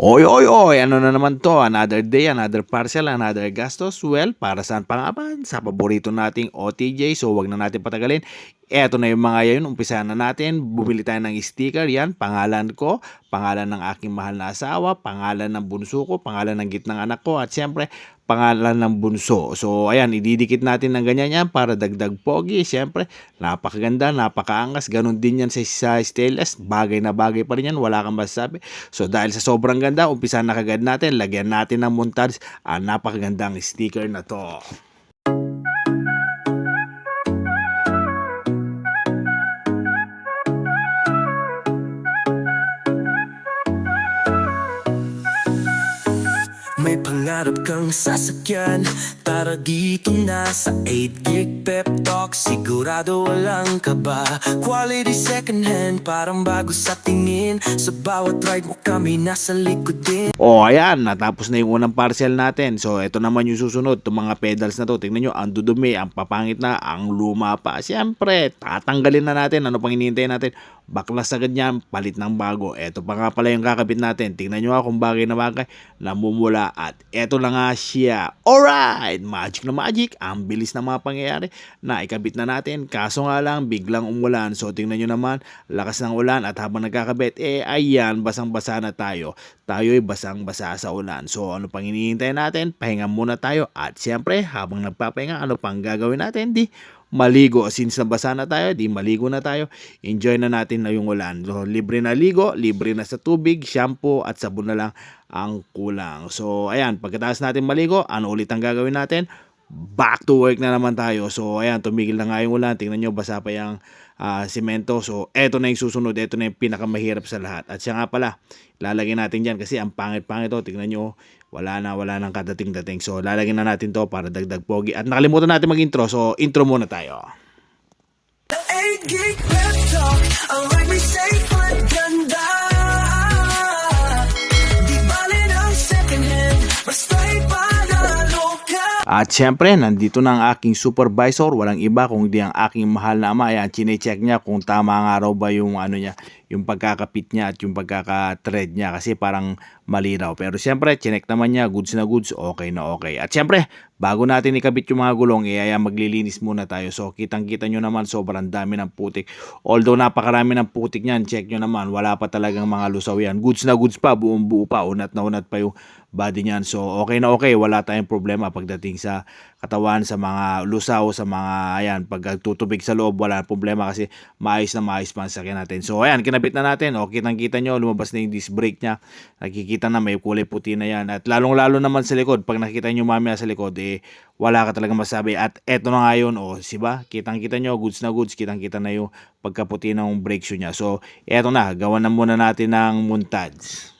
Oy, oy, oy, ano na naman to? Another day, another parcel, another gastos. Well, para saan pa nga ba? Sa paborito nating OTJ, so wag na natin patagalin. Eto na yung mga yun, umpisa na natin. Bumili tayo ng sticker, yan, pangalan ko, pangalan ng aking mahal na asawa, pangalan ng bunso ko, pangalan ng gitnang anak ko, at siyempre, pangalan ng bunso. So, ayan, ididikit natin ng ganyan yan para dagdag pogi. Siyempre, napakaganda, napakaangas. Ganon din yan sa, sa stainless. Bagay na bagay pa rin yan. Wala kang masasabi. So, dahil sa sobrang ganda, umpisa na kagad natin. Lagyan natin ng montage ang napakagandang sticker na to. May pangarap kang sasakyan Tara dito na sa 8 gig pep talk Sigurado walang kaba Quality second hand Parang bago sa tingin Sa bawat ride mo kami nasa likod din O, ayan, natapos na yung unang parcel natin. So, ito naman yung susunod. Itong mga pedals na to. Tingnan nyo, ang dudumi, ang papangit na, ang luma pa. Siyempre, tatanggalin na natin. Ano pang hinihintay natin? Baklas agad yan, palit ng bago. Ito pa nga pala yung kakabit natin. Tingnan nyo nga kung bagay na bagay, namumula. At ito na nga siya. Alright! Magic na magic. Ang bilis na mga pangyayari na ikabit na natin. Kaso nga lang, biglang umulan. So, tingnan nyo naman, lakas ng ulan. At habang nagkakabit, eh, ayan, basang-basa na tayo. Tayo'y basang-basa sa ulan. So, ano pang hinihintay natin? Pahinga muna tayo. At siyempre, habang nagpapahinga, ano pang gagawin natin? Di, maligo. Since nabasa na tayo, di maligo na tayo. Enjoy na natin na yung ulan. So, libre na ligo, libre na sa tubig, shampoo at sabon na lang ang kulang. So, ayan, pagkatapos natin maligo, ano ulit ang gagawin natin? Back to work na naman tayo. So, ayan, tumigil na nga yung ulan. Tingnan nyo, basa pa yung simento. So, eto na yung susunod. Eto na yung pinakamahirap sa lahat. At siya nga pala, lalagyan natin dyan kasi ang pangit-pangit to. Tingnan nyo, wala na, wala nang kadating-dating. So, lalagyan na natin to para dagdag pogi. At nakalimutan natin mag-intro. So, intro muna tayo. 8 gig pep At syempre, nandito na ang aking supervisor. Walang iba kung di ang aking mahal na ama. Ayan, chinecheck niya kung tama nga raw ba yung ano niya, yung pagkakapit niya at yung pagkaka-thread niya kasi parang mali raw. Pero syempre, chinek naman niya, goods na goods, okay na okay. At syempre, bago natin ikabit yung mga gulong, eh, ayan, maglilinis muna tayo. So, kitang-kita nyo naman, sobrang dami ng putik. Although napakarami ng putik niyan, check nyo naman, wala pa talagang mga lusaw yan. Goods na goods pa, buong buo pa, unat na unat pa yung body niyan. So, okay na okay, wala tayong problema pagdating sa katawan, sa mga lusaw, sa mga, ayan, pag tutubig sa loob, wala problema kasi maayos na maayos pa ang sakyan natin. So, ayan, na natin. O, kitang-kita nyo, lumabas na yung disc brake niya. Nakikita na may kulay puti na yan. At lalong-lalo naman sa likod, pag nakikita nyo mamaya sa likod, eh, wala ka talaga masabi. At eto na nga yun, o, siba, kitang-kita nyo, goods na goods, kitang-kita na yung pagkaputi ng brake shoe niya. So, eto na, gawan na muna natin ng montage.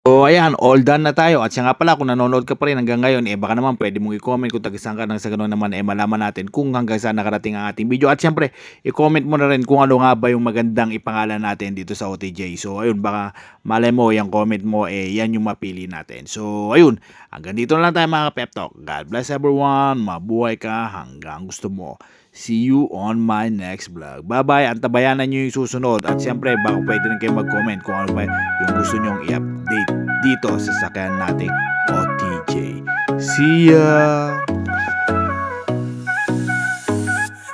So ayan, all done na tayo. At siya nga pala, kung nanonood ka pa rin hanggang ngayon, eh baka naman pwede mong i-comment kung tagisan ka nang sa ganun naman, eh malaman natin kung hanggang saan nakarating ang ating video. At syempre, i-comment mo na rin kung ano nga ba yung magandang ipangalan natin dito sa OTJ. So ayun, baka malay mo, yung comment mo, eh yan yung mapili natin. So ayun, hanggang dito na lang tayo mga pep talk. God bless everyone, mabuhay ka hanggang gusto mo. See you on my next vlog. Bye-bye. Antabayanan nyo yung susunod. At siyempre, baka pwede rin kayo mag-comment kung ano ba yung gusto nyong i-update dito sa sakyan nating OTJ. See ya!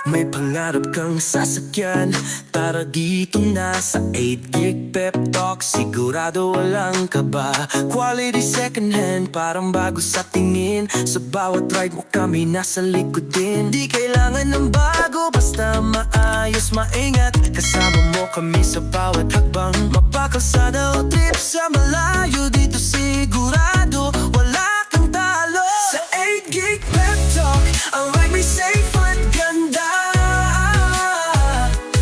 May pangarap kang sasakyan Tara dito na sa 8 gig pep talk Sigurado walang kaba Quality second hand Parang bago sa tingin Sa bawat ride mo kami nasa likod din Di maingat Kasama mo kami sa bawat hakbang. Mapakalsada o trip sa malayo